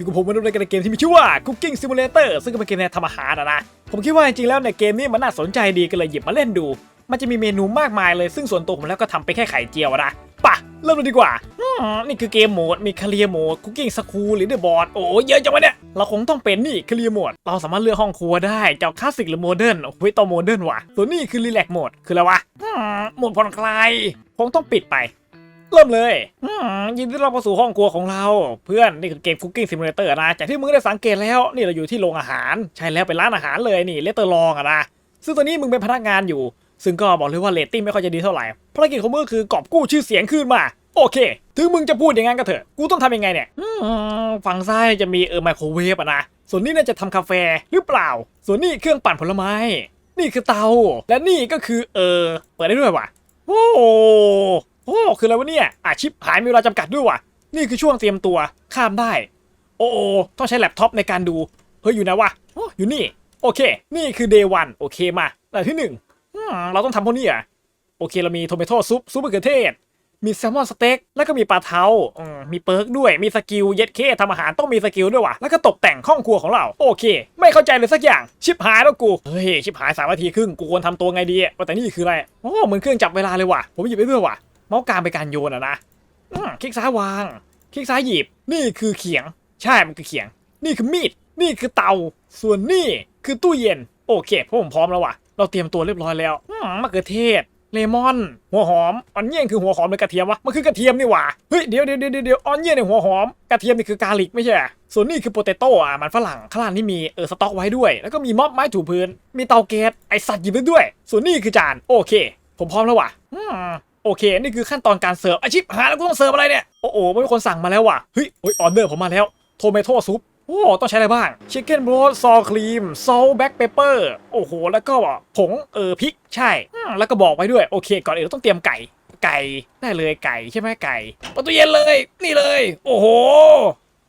อยู่กับผมมาดูในเกมที่มีชื่อว่า Cooking Simulator ซึ่งก็เป็นเกมแนวทำอาหารนะนะ ผมคิดว่าจริงๆแล้วในเกมนี้มันน่าสนใจดีก็เลยหยิบมาเล่นดู มันจะมีเมนูมากมายเลย ซึ่งส่วนตัวผมแล้วก็ทำไปแค่ไข่เจียวนะปะเริ่มเลยดีกว่าอืมนี่คือเกมโหมด มีคาเรียโหมด Cooking School หรือ The Board โอ้ยเยอะจังวะเนี่ย เราคงต้องเป็นนี่คาเรียโหมด เราสามารถเลือกห้องครัวได้จะคลาสสิกหรือโมเดิร์นโอ้ยต้อโมเดิร์นว่ะส่วนนี้คือรีแลกโหมด คืออะไรวะอืมโหมดผ่อนคลาย คงต้องปิดไป เริ่มเลยอืมยินดีต้อนรับเข้าสู่ห้องครัวของเรา เพื่อนนี่คือเกม Cooking Simulator นะจากที่มึงได้สังเกตแล้วนี่เราอยู่ที่โรงอาหาร ใช่แล้วเป็นร้านอาหารเลยนี่เลตเตอร์ลองอะนะซึ่งตอนนี้มึงเป็นพนักงานอยู่ ซึ่งก็บอกเลยว่าเรตติ้งไม่ค่อยจะดีเท่าไหร่ภารกิจของมึงก็คือกอบกู้ชื่อเสียงขึ้นมาโอเค ถึงมึงจะพูดอย่างนั้นก็เถอะ กูต้องทำยังไงเนี่ยอืมฝั่งซ้ายจะมีเออไมโครเวฟอะนะ ส่วนนี้น่าจะทำกาแฟหรือเปล่า ส่วนนี้เครื่องปั่นผลไม้ นี่คือเตา และนี่ก็คือเออ เปิดได้ด้วยว่ะโอ้ โอ้ คืออะไรวะเนี่ยอาชิปหายมีเวลาจำกัดด้วยว่ะ นี่คือช่วงเตรียมตัว ข้ามได้ โอ้โอต้องใช้แล็ปท็อปในการดู เฮ้ย อยู่นะวะออยู่นี่ โอเค นี่คือ day one โอเคมาแต่ที่หนึ่งเราต้องทำพวกนี้อะ โอเค เรามีโทเมโต้ซุปซุปมะเขือเทศ มีแซลมอนสเต็ก แล้วก็มีปลาเทาอืมมีเปิร์กด้วย มีสกิลเย็ดเคทำอาหารต้องมีสกิลด้วยว่ะ แล้วก็ตกแต่งห้องครัวของเรา โอเค ไม่เข้าใจเลยสักอย่าง ชิบหายแล้วกู เฮ้ย ชิบหายสามนาทีครึ่ง กูควรทำตัวไงดีแต่นี่คืออะไร โอ้ เหมือนเครื่องจับเวลาเลยว่ะ ผมหยิบไปด้วยว่ะ เมาส์กลางเป็นการโยนอะนะคลิกซ้ายวาง คลิกซ้ายหยิบ นี่คือเขียง ใช่มันคือเขียง นี่คือมีด นี่คือเตา ส่วนนี่คือตู้เย็น โอเคพวกผมพร้อมแล้วว่ะ เราเตรียมตัวเรียบร้อยแล้วมะเขือเทศ เลมอน หัวหอม ออนเนียนคือหัวหอมหรือกระเทียมวะ มันคือกระเทียมนี่หว่า เฮ้ยเดี๋ยวเดี๋ยวเดี๋ยวเดียวออนเนียนเนี่ยหัวหอม กระเทียมนี่คือกาลิกไม่ใช่ ส่วนนี่คือโปเตโต้อะมันฝรั่ง ข้างล่างนี่มีเออสต็อกไว้ด้วย แล้วก็มีม็อบไม้ถูพื้น มีเตาแก๊ส ไอสัตว์หยิบไปด้วย ส่วนนี่คือจาน โอเค ผมพร้อมแล้วว่ะ โอเค นี่คือขั้นตอนการเสิร์ฟอาชิพหาแล้วกูต้องเสิร์ฟอะไรเนี่ย โอ้โหมีคนสั่งมาแล้วว่ะ เฮ้ยอ้ยออเดอร์ผมมาแล้ว โทเมโต้ซุปโอ้ ต้องใช้อะไรบ้างชิคเก้นโบรสซอครีมซอลแบ็กเปเปอร์โอ้โห แล้วก็ผงเออพริก ใช่ แล้วก็บอกไว้ด้วย โอเค ก่อนอื่นเราต้องเตรียมไก่ ไก่ ได้เลยไก่ใช่ไหมไก่ประตูเย็นเลย นี่เลย โอ้โห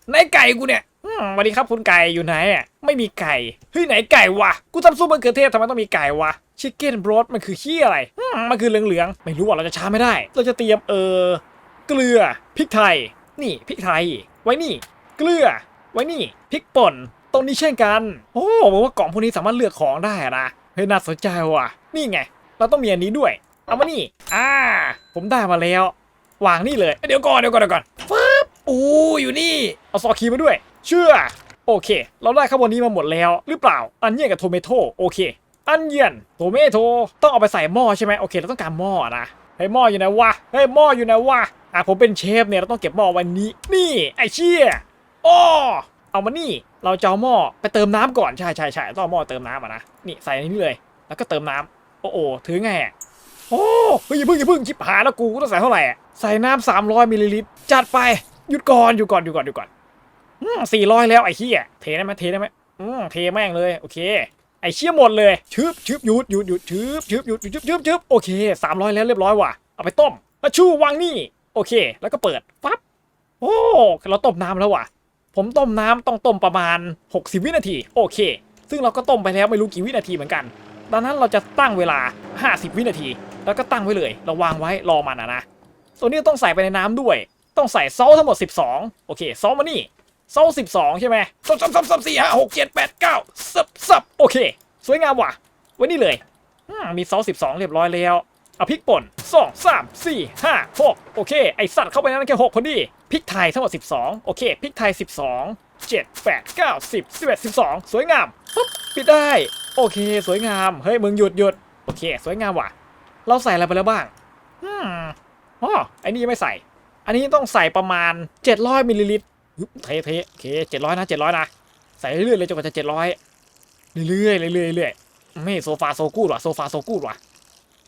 ไหนไก่กูเนี่ยอืมสวัสดีครับคุณไก่อยู่ไหนอะไม่มีไก่ เฮ้ยไหนไก่วะ กูทำซุปมะเขือเทศทำไมต้องมีไก่วะ ชิคเก้นโบรสมันคือขี้อะไรอืมมันคือเหลืองๆ ไม่รู้ว่าเราจะช้าไม่ได้ เราจะเตรียมเออเกลือพริกไทย นี่พริกไทย ไว้นี่ เกลือ ไว้นี่พริกป่นตรงนี้เช่นกัน โอ้บอกว่ากล่องพวกนี้สามารถเลือกของได้อะนะเฮ้ยน่าสนใจว่ะ นี่ไง เราต้องมีอันนี้ด้วย เอามานี่ อ่า ผมได้มาแล้ว วางนี่เลย เดี๋ยวก่อนเดี๋ยวก่อนเดี๋ยวก่อนฟึบอู้อยู่นี่ เอาซอสครีมมาด้วย เชื่อ โอเค เราได้ข้าวบนนี้มาหมดแล้ว หรือเปล่า อันเนียนกับโทเมโต้โอเค อันเนียนโทเมโต้ต้องเอาไปใส่หม้อใช่ไหมโอเคเราต้องการหม้อนะเฮ้ยหม้ออยู่ไหนวะเฮ้ยหม้ออยู่ไหนวะอะผมเป็นเชฟเนี่ยเราต้องเก็บหม้อวันนี้ นี่ไอ้เชี่ยอ้อเอามานี่เราจะเอาหม้อไปเติมน้ำก่อนใช่ใช่ใช่ต้องหม้อเติมน้ำอะนะนี่ใส่ในนี้เลย แล้วก็เติมน้ำโอ้โหถือไงอะโอ้เฮ้ยอย่าเพิ่งอย่าเพิ่งชิบหายแล้วกูกูต้องใส่เท่าไหร่อะใส่น้ำสามร้อยมิลลิลิตรจัดไปหยุดก่อนหยุดก่อนหยุดก่อนหยุดก่อนอืมสี่ร้อยแล้วไอ้เหี้ยเทได้ไหมเทได้ไหมอืมเทแม่งเลยโอเค ไอ้เชี่ยหมดเลยชึบชึบหยุดหยุดหยุดชึบชึบหยุดหยุดชึบชึบชึบโอเคสามร้อยแล้วเรียบร้อยว่ะเอาไปต้มแล้วชูวางนี่ โอเค แล้วก็เปิดปั๊บโอ้เราต้มน้ำแล้วว่ะ ผมต้มน้ำต้องต้มประมาณ 60 วินาที โอเค ซึ่งเราก็ต้มไปแล้วไม่รู้กี่วินาทีเหมือนกันดังนั้นเราจะตั้งเวลา 50 วินาที แล้วก็ตั้งไว้เลย เราวางไว้รอมันอะนะส่วนนี้ต้องใส่ไปในน้ำด้วย ต้องใส่ซอสทั้งหมด 12 โอเคซอสมานี่ ซอส12ใช่ไหมซับซับซับซับสี่ห้าหกเจ็ดแปดเก้าซับซับโอเค สวยงามว่ะไว้นี่เลยอืมมีซอส12เรียบร้อยแล้วเอาพริกป่นสองสามสี่ห้าหกโอเค ไอสัตว์เข้าไปนั้นแค่หกพอดีพริกไทยทั้งหมด12โอเคพริกไทย12 7 8 9 10 11 12สวยงามปุ๊บปิดได้ โอเค สวยงามเฮ้ยมึงหยุดหยุดโอเค สวยงามว่ะ เราใส่อะไรไปแล้วบ้างอืมอ๋อไอ้นี่ไม่ใส่ อันนี้ต้องใส่ประมาณ 700มิลลิลิตร เทเทโอเค700นะ700นะ ใส่เรื่อยๆเลยจนกว่าจะ700เรื่อยๆเรื่อยๆเรื่อยๆไม่โซฟาโซกูดว่ะโซฟาโซกูดว่ะ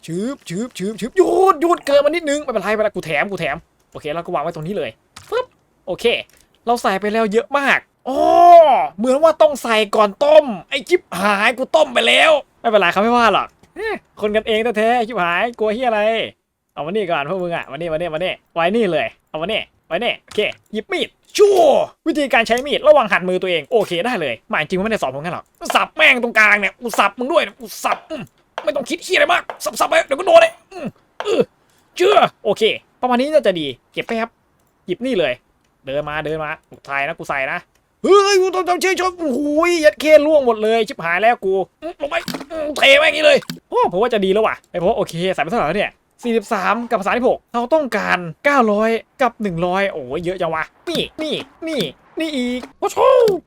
ชืบชืบชืบชืบหยุดหยุดเกินมานิดนึงไม่เป็นไรไป็นไรกูแถมกูแถมโอเคเราก็วางไว้ตรงนี้เลยปึ๊บโอเค เราใส่ไปแล้วเยอะมากอ๋อเหมือนว่าต้องใส่ก่อนต้ม ไอ้จิบหายกูต้มไปแล้ว ไม่เป็นไรเขาไม่ว่าหรอกคนกันเองแท้ๆจิบหายกลัวเฮียอะไร เอามานี่ก่อนพวกมึงอะมานี่มานี่มานี่ไว้นี่เลย เอามานี่ ไว้นี่โอเคหยิบมีดชั่ววิธีการใช้มีดระวังหันมือตัวเองโอเคได้เลยหมายจริงว่าไม่ได้สอนผมงั้นหรอกสับแม่งตรงกลางเนี่ยกูสับมึงด้วยนะกูสับอืมไม่ต้องคิดเฮียอะไรมากสับสับไปเดี๋ยวก็โดนเลยอืมเออเชื่อโอเค ประมาณนี้น่าจะดีเก็บแป๊บหยิบนี่เลย เดินมาเดินมากูใส่นะกูใส่นะเฮ้ยกูต้องต้องชื่นชมโอ้โหยัดเคล่วงหมดเลยชิบหายแล้วกูลงไปเทไปอย่างนี้เลยโอ้ผมว่าจะดีแล้วว่ะไอ้พราะโอเคใส่ไปเท่าไหร่เนี่ย 43 กับ 36เราต้องการ 900 กับ 100 โอ้ยเยอะจังวะ นี่ นี่ นี่ นี่อีกโอ้โห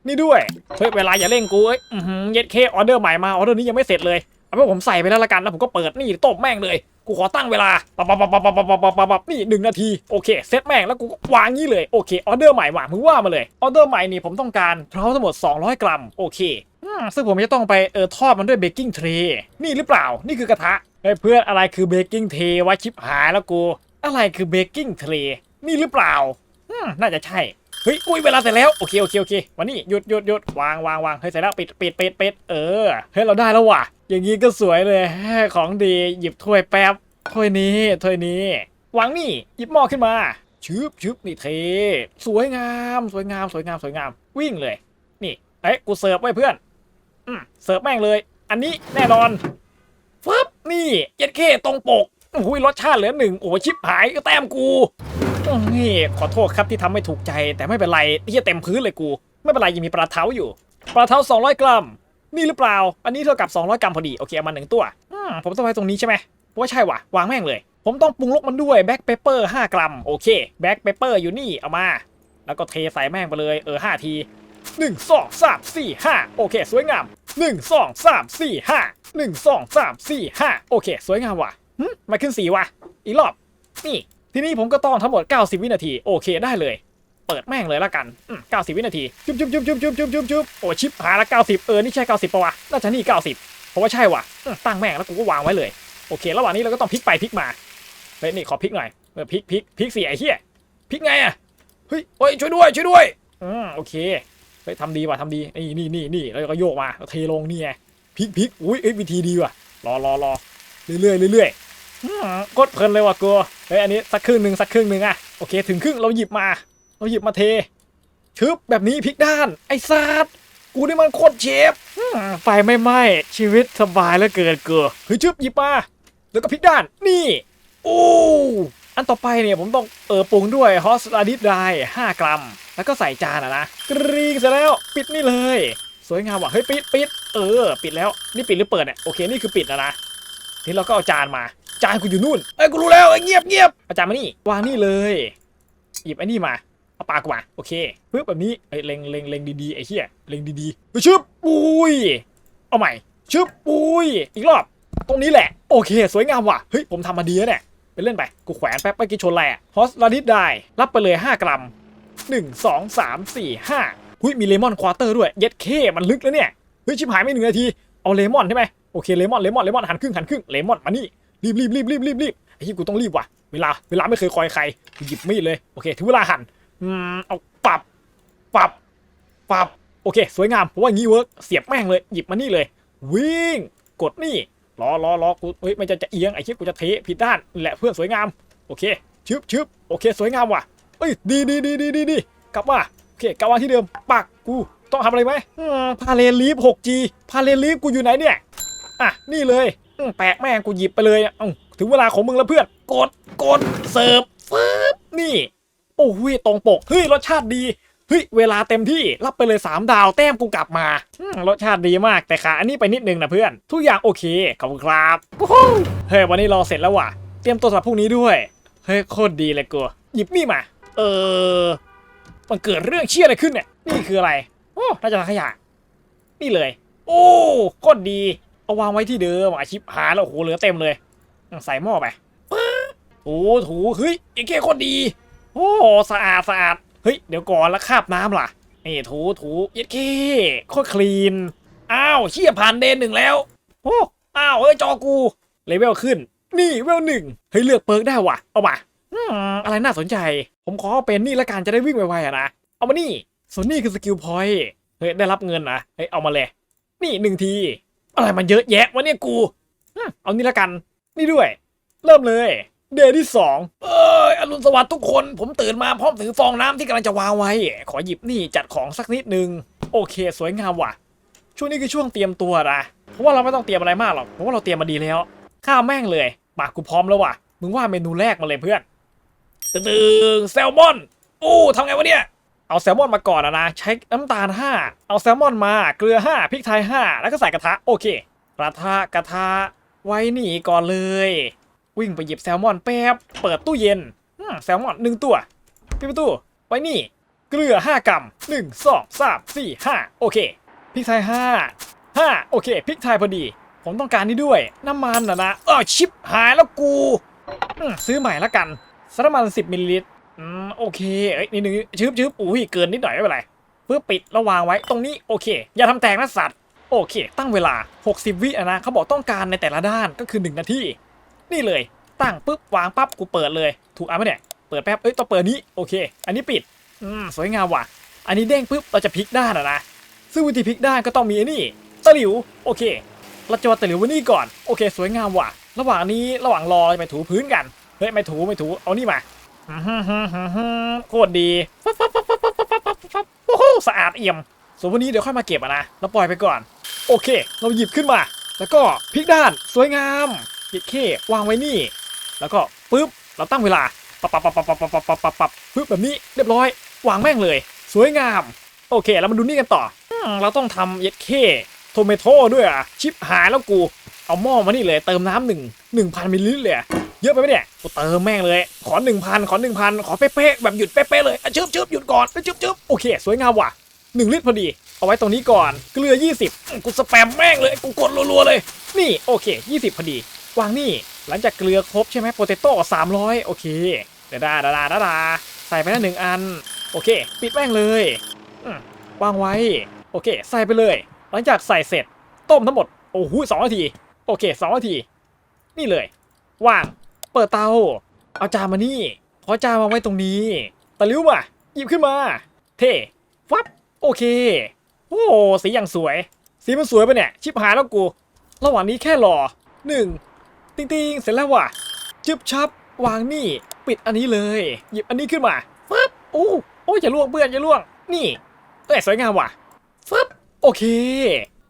นี่ด้วย เฮ้ย เวลาอย่าเร่งกูเอ้ยอือหือเย็ดเคออเดอร์ใหม่มา ออเดอร์นี้ยังไม่เสร็จเลย เอาเป็นว่าผมใส่ไปแล้วละกัน แล้วผมก็เปิด นี่ตบแม่งเลย กูขอตั้งเวลาปับปับปับปับปับปับปับปับนี่หนึ่งนาที โอเค เซตแม่ง แล้วกูวางงี้เลย โอเค ออเดอร์ใหม่ว่ะมึงว่ามาเลย ออเดอร์ใหม่นี่ผมต้องการเท้าทั้งหมด 200 กรัม โอเคอืมซึ่งผมจะต้องไปเออทอดมันด้วยเบกกิ้งเทรนี่หรือเปล่านี่คือกระทะ เฮ้เพื่อนอะไรคือเบกกิ้งเทวะชิบหายแล้วกูอะไรคือเบกกิ้งเทนี่หรือเปล่าอืมน่าจะใช่เฮ้ยอุ้ยเวลาเสร็จแล้วโอเคโอเคโอเควันนี้หยุดหยุดหยุดวางวางวางเฮ้ยเสร็จแล้วปิดปิดปิดปิดเออเฮ้ยเราได้แล้วว่ะ อย่างงี้ก็สวยเลยเฮ้ยของดีหยิบถ้วยแป๊บถ้วยนี้ถ้วยนี้วางนี่หยิบหม้อขึ้นมาชึบชึบนี่เทสวยงาม สวยงามสวยงามสวยงาม วิ่งเลย นี่เอ้ยกูเสิร์ฟไว้เพื่อนอืมเสิร์ฟแม่งเลย อันนี้แน่นอนฟึบ นี่เย็ดเข้ตรงปกโอ้ยรสชาติเหลือหนึ่งโอ้ชิบหายก็แต้มกูนี่ขอโทษครับที่ทำไม่ถูกใจ แต่ไม่เป็นไรที่จะเต็มพื้นเลยกู ไม่เป็นไรยังมีปลาเท้าอยู่ปลาเท้า 200 กรัม นี่หรือเปล่า อันนี้เท่ากับ 200 กรัมพอดี โอเคเอามาหนึ่งตัวอผมต้องไว้ตรงนี้ใช่ไหมว่าใช่ว่ะ วางแม่งเลย ผมต้องปรุงรสมันด้วยแบ็คเปเปอร์5กรัม โอเคแบ็คเปเปอร์อยู่นี่เอามา แล้วก็เทใส่แม่งไปเลยเออ5ทีหนึ่งสองสามสี่ห้าโอเค สวยงาม หนึ่งสองสามสี่ห้าหนึ่งสองสามสี่ห้าโอเค สวยงามว่ะมาขึ้นสีว่ะ อีกรอบ นี่ ทีนี้ผมก็ต้องทั้งหมด 90 วินาที โอเคได้เลย เปิดแม่งเลยละกันอืม90 วินาที จุ๊บจุ๊บจุ๊บจุ๊บจุ๊บจุ๊บจุ๊บจุ๊บโอ้ชิปหาละ 90 เออ นี่ใช่ 90ปะวะ น่าจะนี่ 90 เพราะว่าใช่ว่ะ ตั้งแม่งแล้วกูก็วางไว้เลย โอเค ระหว่างนี้เราก็ต้องพลิกไปพลิกมาเฮ้ยนี่ขอพลิกหน่อยเออพลิกพลิกพลิกสิไอ้เหี้ยพลิกไงอะ เฮ้ยเฮ้ยช่วยด้วยช่วยด้วย อืมโอเค ฮ้ยทำดีว่ะทำดีนี่นี่นี่นี่แล้วก็โยกมาเทลงนี่ไงพลิกพลิกอุ้ยเอ้วิธีดีว่ะรอรอรอเรื่อยๆเรื่อยๆอืมกดเพลินเลยว่ะกูเฮ้ยอันนี้สักครึ่งหนึ่งสักครึ่งหนึ่งอะโอเค ถึงครึ่งเราหยิบมา เราหยิบมาเทชึบแบบนี้พลิกด้านไอ้ซาดกูนี่มันโคตรเชฟไฟไม่ไหม้ชีวิตสบายเหลือเกินเกือเฮ้ยชึบหยิบมาแล้วก็พลิกด้านนี่โอ้อันต่อไปเนี่ยผมต้องเออปรุงด้วยฮอสอาดิสได5กรัม แล้วก็ใส่จานอะนะกรีกเสร็จแล้วปิดนี่เลย สวยงามว่ะเฮ้ยปิดปิดเออ ปิดแล้วนี่ปิดหรือเปิดเนี่ยโอเคนี่คือปิดแล้วนะทีนี้เราก็เอาจานมา จานกูอยู่นู่นเอ้ยกูรู้แล้วเอ้เงียบเงียบเอาจานมานี่วางนี่เลยหยิบไอ้นี่มาเอาปากกูมาโอเคปึ๊บแบบนี้เอ้ยเล็งเล็งเล็งดีๆไอ้เหี้ยเล็งดีๆเฮ้ยชึบอุ้ยเอาใหม่ชึบอุ้ยอีกรอบ ตรงนี้แหละ โอเค สวยงามว่ะเฮ้ยผมทำมาดีแล้วเนี่ยไปเล่นไป กูแขวนแป๊บไปกินชนแหละฮอสลาดิสได้ รับไปเลย 5 กรัม หนึ่งสองสามสี่ห้าหุ้ยมีเลมอนควอเตอร์ด้วยเย็ดเคมันลึกแล้วเนี่ยเฮ้ยชิบหายไม่หนึ่งนาทีเอาเลมอนใช่ไหมโอเคเลมอนเลมอนเลมอนหันครึ่งหันครึ่งเลมอนมานี่รีบรีบรีบรีบรีบรีบไอ้ที่กูต้องรีบว่ะเวลาเวลาไม่เคยคอยใครกูหยิบมีดเลยโอเคถึงเวลาหั่นอืมเอาปรับปรับปรับโอเค สวยงามผมว่างี้เวิร์กเสียบแม่งเลยหยิบมานี่เลย วิ่งกดนี่รอรอรอกูเฮ้ยมันจะจะเอียงไอ้ที่กูจะเทผิดด้านแหละเพื่อนสวยงามโอเคชึบชึบโอเค สวยงามว่ะ เอ้ยดีดีดีดีดีดีกลับมาโอเคกลับมาที่เดิมปักกูต้องทำอะไรไหมพาเลลีฟ 6G พาเลลีฟกูอยู่ไหนเนี่ยอะนี่เลยแปะแม่งกูหยิบไปเลยอะถึงเวลาของมึงแล้วเพื่อนกดกดเสิร์ฟปึ๊บนี่ โอ้ยตรงปกเฮ้ยรสชาติดีเฮ้ยเวลาเต็มที่รับไปเลย 3 ดาวแต้มกูกลับมารสชาติดีมากแต่ขาอันนี้ไปนิดนึงนะเพื่อน ทุกอย่างโอเคขอบคุณครับเฮ้ยวันนี้รอเสร็จแล้วว่ะ เตรียมตัวสำหรับพรุ่งนี้ด้วยเฮ้ยโคตรดีเลยกูหยิบนี่มา เออ มันเกิดเรื่องเชี่ยอะไรขึ้นเนี่ย นี่คืออะไร โอ้น่าจะขยะ นี่เลย โอ้โคตรดี เอาวางไว้ที่เดิมอาชิปหาแล้วโอ้โหเหลือเต็มเลย ใส่หม้อไปปึ๊บโอ้ถูเฮ้ยไอ้เก้คตรดี โอ้สะอาดสะอาด เฮ้ย เดี๋ยวก่อนแล้วคาบน้ำล่ะ นี่ถูถูเย็ดเก้โคตรคลีน อ้าวเชี่ยผ่านเดนหนึ่งแล้ว โอ้ อ้าวเฮ้ยจอกู เลเวลขึ้น นี่เวลหนึ่งเฮ้ยเลือกเปิร์กได้ว่ะ เอามา อืมอะไรน่าสนใจ ผมขอเป็นนี่ละกันจะได้วิ่งไวๆอะนะ เอามานี่ ส่วนนี่คือสกิลพอยต์เฮ้ยได้รับเงินนะเฮ้ยเอามาเลย นี่หนึ่งที อะไรมันเยอะแยะวะเนี่ยกูเอานี่ละกัน นี่ด้วย เริ่มเลย เดย์ที่สองเอ้ยอรุณสวัสดิ์ทุกคน ผมตื่นมาพร้อมถือฟองน้ำที่กำลังจะวางไว้ ขอหยิบนี่จัดของสักนิดนึง โอเค สวยงามว่ะ ช่วงนี้คือช่วงเตรียมตัวนะเพราะว่าเราไม่ต้องเตรียมอะไรมากหรอกเพราะว่าเราเตรียมมาดีแล้ว ข้าวแม่งเลยปากกูพร้อมแล้วว่ะ มึงว่าเมนูแรกมาเลยเพื่อน ตึงๆแซลมอนโอ้ทำไงวะเนี่ย เอาแซลมอนมาก่อนอะนะใช้น้ำตาล 5 เอาแซลมอนมาเกลือ 5พริกไทย 5 แล้วก็ใส่กระทะโอเคกระทะกระทะไว้นี่ก่อนเลย วิ่งไปหยิบแซลมอนแป๊บเปิดตู้เย็นแซลมอนหนึ่งตัวปิดประตูไว้นี่เกลือ 5 กรัม1 2 3 4 5 โอเคพริกไทย 5 5 โอเคพริกไทยพอดี ผมต้องการนี่ด้วย น้ำมันนะนะเออชิปหายแล้วกู ซื้อใหม่ละกัน สักประมาณ10มิลลิลิตรอืมโอเคเอ้ยนิดนึงชึบชึบอุ้ยเกินนิดหน่อยไม่เป็นไรเพื่อปิดแล้ววางไว้ตรงนี้โอเค อย่าทำแตกนะสัตว์โอเค ตั้งเวลา 60 วิอะนะเขาบอกต้องการในแต่ละด้านก็คือ 1 นาทีนี่เลย ตั้งปุ๊บวางปั๊บกูเปิดเลย ถูกอะไหมเนี่ยเปิดแป๊บเอ้ยต้องเปิดนี้โอเค อันนี้ปิดอืมสวยงามว่ะ อันนี้เด้งปุ๊บเราจะพลิกด้านอะนะซึ่งวิธีพลิกด้านก็ต้องมีอ้นี่ตะหลิวโอเคเราจะมาตะหลิวว้นี่ก่อนโอเค สวยงามว่ะ ระหว่างนี้ระหว่างรอจะไปถูพื้นกัน เฮ้ยไม่ถูไม่ถูเอานี่มาโคตรดีโอ้โหสะอาดเอี่ยม ส่วนวันนี้เดี๋ยวค่อยมาเก็บอะนะเราปล่อยไปก่อน โอเค เราหยิบขึ้นมา แล้วก็พลิกด้านสวยงามหยิบเควางไว้นี่ แล้วก็ปึ๊บเราตั้งเวลาปับปับปับปับปับปับปับปับปับปึ๊บแบบนี้เรียบร้อยวางแม่งเลย สวยงาม โอเคแล้วมาดูนี่กันต่อเราต้องทำเย็ดเคโทเมโต้ด้วยอะชิปหายแล้วกู เอาหม้อมานี่เลยเติมน้ำหนึ่งหนึ่งพันมิลลิลิตรเลย เยอะไปไหมเนี่ยกูเติมแม่งเลย ขอหนึ่งพันขอหนึ่งพันขอเป๊ะๆแบบหยุดเป๊ะๆเลยอะชึบชึบหยุดก่อนชึบชึบโอเค สวยงามว่ะหนึ่งลิตรพอดี เอาไว้ตรงนี้ก่อน เกลือ 20อืมกูสแปมแม่งเลย กูกดรัวๆเลย นี่โอเค 20 พอดี วางนี่ หลังจากเกลือครบใช่ไหมโปเตโต้300 โอเคดาดาดาดาดาดาใส่ไปแล้วหนึ่งอัน โอเค ปิดแม่งเลยวางไว้ โอเค ใส่ไปเลย หลังจากใส่เสร็จ ต้มทั้งหมด โอ้โหสองนาที โอเคสองนาที นี่เลย ว่าง เปิดเตา เอาจานมานี่ขอจานมาไว้ตรงนี้ตะลิ้วมาหยิบขึ้นมา เท่ฟับโอเค โอ้สีอย่างสวย สีมันสวยปะเนี่ย ชิบหายแล้วกู ระหว่างนี้แค่รอหนึ่งติงติงเสร็จแล้วว่ะจึบชับ วางนี่ ปิดอันนี้เลย หยิบอันนี้ขึ้นมาฟับโอ้โอ้ยอย่าล่วงเพื่อนอย่าล่วง นี่เอ้ยสวยงามว่ะฟับโอเค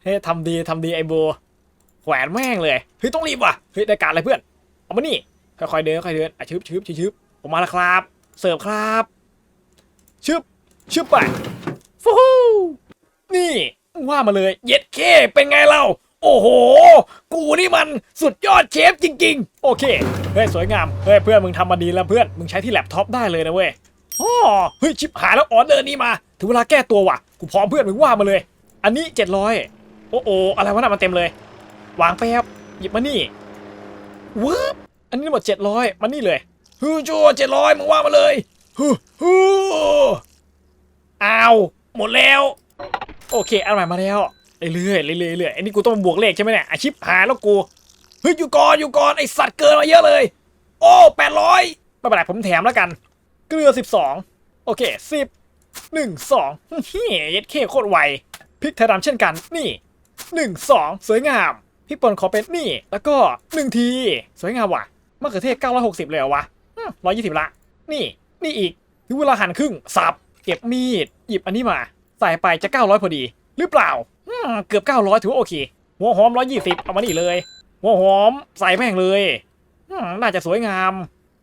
เฮ้ทำดีทำดีไอโบแขวนแม่งเลยเฮ้ยต้องรีบว่ะเฮ้ยได้การอะไรเพื่อนเอามานี่ ค่อยๆเดินค่อยๆเดินอะชึบชึบชึบชึบผมมาแล้วครับ เสิร์ฟครับชึบชึบไปฟูฮู้นี่ว่ามาเลยเย็ดเคเป็นไงเรา โอ้โห กูนี่มันสุดยอดเชฟจริง ๆ โอเคเฮ้ยสวยงามเฮ้ยเพื่อนมึงทำมาดีแล้วเพื่อนมึงใช้ที่แล็ปท็อปได้เลยนะเว้ยอ๋อเฮ้ยชิบหายแล้วออเดอร์นี้มาถึงเวลาแก้ตัวว่ะกูพร้อมเพื่อนมึงว่ามาเลย อันนี้700โอ้โออะไรวะน่ะมันเต็มเลย วางแป๊บหยิบมานี่วืบ อันนี้หมด700มานี่เลยฮูโจ700มึงว่ามาเลยฮูฮูอ้าวหมดแล้ว โอเคอันใหม่มาแล้วเรื่อยๆเรื่อยๆเรื่อยๆอ้นี่กูต้องมาบวกเลขใช่ไหมเนี่ยอาชิปหายแล้วกูเฮ้ยอยู่ก่อนอยู่ก่อนไอสัตว์เกินมาเยอะเลย โอ้แปดร้อยไม่เป็นไรผมแถมแล้วกัน เกลือสิบสองโอเคสิบหนึ่งสองเฮ้ยเย็ดเคโคตรไวพริกไทยดำเช่นกันนี่หนึ่งสองสวยงามพริกป่นขอเป็นนี่ แล้วก็หนึ่งที สวยงามว่ะ มะเขือเทศ 960 เลยเหรอวะร้อยยี่สิบละ นี่ นี่อีกถึงเวลาหั่นครึ่ง สับ เก็บมีด หยิบอันนี้มา ใส่ไปจะ 900 พอดี หรือเปล่าอืมเกือบ 900 ถือว่าโอเค หัวหอม 120 เอามานี่เลย หัวหอม ใส่แม่งเลยอืมน่าจะสวยงาม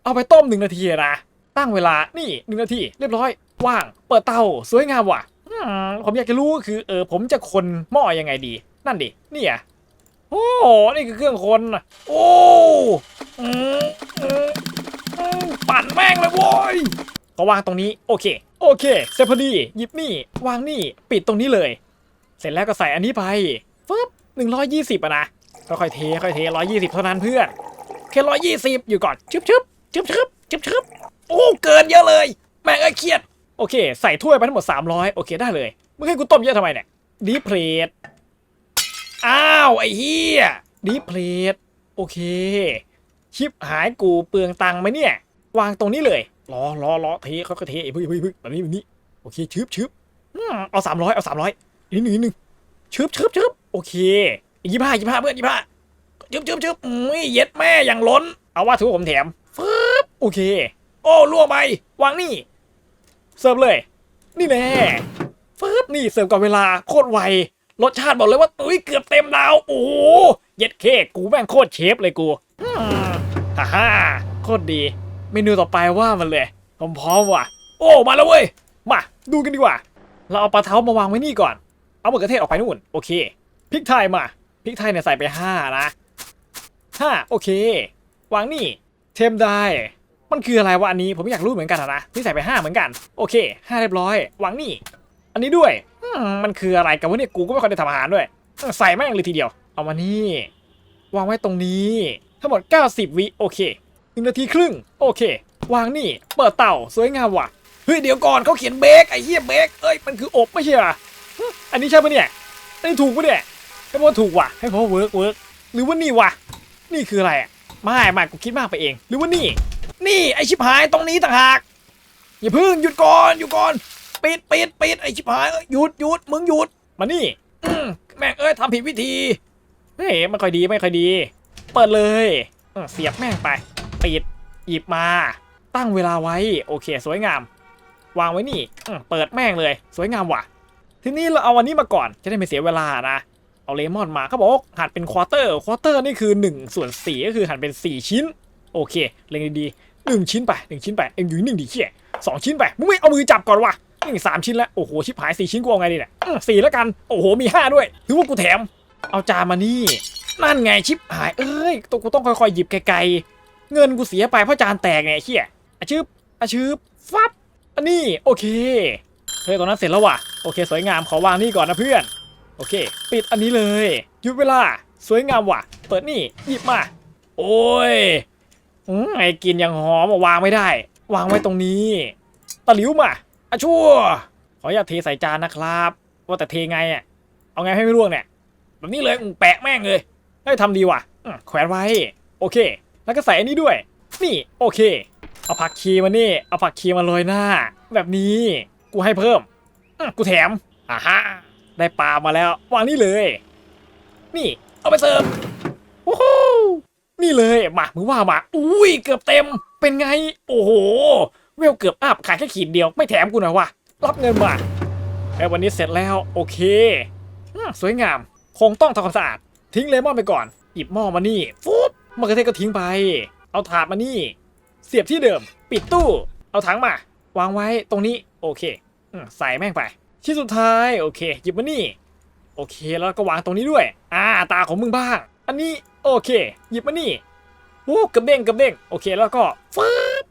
เอาไปต้มหนึ่งนาทีนะ ตั้งเวลา นี่หนึ่งนาที เรียบร้อย ว่าง เปิดเตา สวยงามว่ะ ผมอยากจะรู้คือ เออ ผมจะคนหม้อยังไงดี นั่นดิ นี่อะ โอ้นี่คือเครื่องคนน่ะโอ้ปั่นแม่งเลยโว้ยก็วางตรงนี้โอเค โอเคเสร็จพอดีหยิบนี่ วางนี่ปิดตรงนี้เลย เสร็จแล้วก็ใส่อันนี้ไปฟึบหนึ่งร้อยยี่สิบอะนะค่อยๆเทค่อยๆเทร้อยยี่สิบเท่านั้นเพื่อนแค่ร้อยยี่สิบอยู่ก่อนชึบชึบชึบชึบชึบชึบโอ้เกินเยอะเลย แม่งไอ้เครียด โอเค ใส่ถ้วยไปทั้งหมด300โอเคได้เลยมึงให้กูต้มเยอะทำไมเนี่ยดีเพลท อ้าว ไอ้เฮียดีเพลทโอเค ชิปหายกูเปลืองตังค์ไหมเนี่ย วางตรงนี้เลยรอรอรอเทเขาก็เทไอ้พึ่งพึ่งพึ่งแบบนี้แบบนี้โอเคชึบชึบเอาสามร้อยเอาสามร้อยนิดหนึ่งนิดหนึ่งชึบชึบชึบโอเคยี่ห้ายี่ห้าเพื่อนยี่ห้าชึบชึบชึบอุ้ยเย็ดแม่อย่างล้น เอาว่าถือผมแถมฟึบโอเค โอ้ล่วงไปวางนี่เสิร์ฟเลย นี่แน่ฟึบนี่เสิร์ฟก่อนเวลาโคตรไว รสชาติบอกเลยว่าอุ้ยเกือบเต็มแล้วโอ้เย็ดเค้กกูแม่งโคตรเชฟเลยกูฮ่าฮ่าโคตรดี เมนูต่อไปว่ามันเลยผมพร้อมว่ะ โอ้มาแล้วเว้ย มาดูกันดีกว่า เราเอาปลาเท้ามาวางไว้นี่ก่อน เอามะเขือเทศออกไปนู่น โอเคพริกไทยมาพริกไทยเนี่ยใส่ไปห้านะห้าโอเค วางนี่เทมได้ มันคืออะไรวะอันนี้ผมอยากรู้เหมือนกันนะนี่ใส่ไปห้าเหมือนกัน โอเคห้าเรียบร้อย วางนี่ อันนี้ด้วย มันคืออะไรกันวะเนี่ยกูก็ไม่เคยได้ทำอาหารด้วย ใส่แม่งเลยทีเดียว เอามานี่ วางไว้ตรงนี้ ทั้งหมด 90 วิโอเคหนึ่งนาทีครึ่ง โอเค วางนี่ เปิดเต่าสวยงามว่ะ เฮ้ยเดี๋ยวก่อนเขาเขียนเบรกไอ้เหี้ยเบรกเอ้ยมันคืออบไม่ใช่หรออันนี้ใช่ปะเนี่ยอันนี้ถูกปะเนี่ยให้พ่อถูกว่ะ ให้พ่อเวิร์กเวิร์กหรือว่านี่ว่ะ นี่คืออะไรอะไม่ไม่กูคิดมากไปเอง หรือว่านี่ นี่ไอชิบหายตรงนี้ต่างหากอย่าพึ่งหยุดก่อนอยู่ก่อน ปิดปิดปิดไอชิบหายหยุดหยุดมึงหยุดมานี่แม่งเอ้ยทำผิดวิธีเฮ้ยไม่ค่อยดีไม่ค่อยดี เปิดเลยเสียบแม่งไปปิดหยิบมา ตั้งเวลาไว้โอเค สวยงาม วางไว้นี่เปิดแม่งเลย สวยงามว่ะ ทีนี้เราเอาอันนี้มาก่อนจะได้ไม่เสียเวลานะเอาเลมอนมาเขาบอกหั่นเป็นควอเตอร์ควอเตอร์นี่คือ1ส่วน4ก็คือหั่นเป็น 4 ชิ้น โอเคเล็งดีๆหนึ่งชิ้นไปหนึ่งชิ้นไปเอ็งอยู่นิ่งดีเชี่ยสองชิ้นไปมึงไม่เอามือจับก่อนว่ะ สามชิ้นแล้ว โอ้โห ชิบหายสี่ชิ้นกูเอาไงดีเนี่ยสี่แล้วกัน โอ้โห มีห้าด้วยถือว่ากูแถม เอาจามานี่ นั่นไงชิบหาย เอ้ย ตัวกูต้องค่อยๆ หยิบไกลๆ เงินกูเสียไปเพราะจานแตกไงเชี่ยอาชืบอาชืบฟับอันนี้ โอเคเฮ้ยตอนนั้นเสร็จแล้วว่ะ โอเค สวยงาม ขอวางนี่ก่อนนะเพื่อน โอเค ปิดอันนี้เลยยุดเวลา สวยงามว่ะ เปิดนี่ หยิบมา โอ้ยไอ้กินยังหอมวางไม่ได้ วางไว้ตรงนี้ ตะหลิวมา อชั่ว ขออย่าเทใส่จานนะครับ ว่าแต่เทไงอะ เอาไงให้ไม่ร่วงเนี่ย แบบนี้เลยแปะแม่งเลยได้ทำดีว่ะแขวนไว้ โอเค แล้วก็ใส่อันนี้ด้วย นี่โอเค เอาผักคีมานี่ เอาผักคีมาโรยหน้า แบบนี้ กูให้เพิ่ม กูแถมอ่าฮะได้ปลามาแล้ว วางนี่เลย นี่ เอาไปเสริมโอ้โหนี่เลยมามึอว่ามา อุ้ย เกือบเต็ม เป็นไง โอ้โห เวลเกือบอับขายแค่ขีดเดียวไม่แถมกูหน่อยวะรับเงินมาแอ้วันนี้เสร็จแล้วโอเคสวยงาม คงต้องทำความสะอาด ทิ้งเลมอนไปก่อนหยิบหม้อมานี่ฟุ๊บมะเขือเทศก็ทิ้งไป เอาถาดมานี่ เสียบที่เดิม ปิดตู้ เอาถังมา วางไว้ตรงนี้โอเคใส่แม่งไป ชิ้นสุดท้ายโอเคหยิบมานี่ โอเคแล้วก็วางตรงนี้ด้วย อ่าตาของมึงบ้าง อันนี้โอเค หยิบมานี่โอ้กระเด้งกระเด้งโอเคแล้วก็ฟ้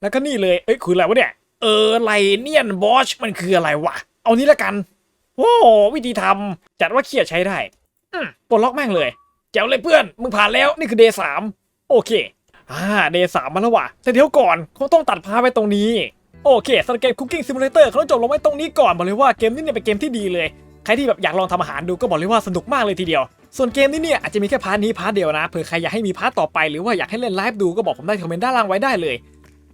แล้วก็นี่เลย เอ้ยคืออะไรวะเนี่ย เออไลเนียนบอชมันคืออะไรวะ เอานี้ละกัน โอ้วิธีทำจัดว่าเครียดใช้ได้ อืมปลดล็อกแม่งเลย แจ๋วเลยเพื่อน มึงผ่านแล้วนี่คือเดย์สามโอเค อ่า เดย์สามมาแล้วว่ะแต่เดี๋ยวก่อนคงต้องตัดภาพไว้ตรงนี้ โอเคสำหรับเกม Cooking Simulator เขาต้องจบลงไว้ตรงนี้ก่อนบอกเลยว่าเกมนี้เนี่ยเป็นเกมที่ดีเลย ใครที่แบบอยากลองทำอาหารดูก็บอกเลยว่าสนุกมากเลยทีเดียวส่วนเกมนี้เนี่ยอาจจะมีแค่พาร์ทนี้พาร์ทเดียวนะเผื่อใครอยากให้มีพาร์ทต่อไปหรือว่าอยากให้เล่นไลฟ์ดูก็บอกผมได้คอมเมนต์ด้านล่างไว้ได้เลย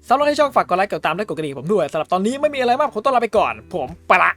สำหรับที่ชอบฝากกดไลค์กดติดตามและกดกระดิ่งผมด้วยสำหรับตอนนี้ไม่มีอะไรมากผมต้องลาไปก่อน ผมไปละ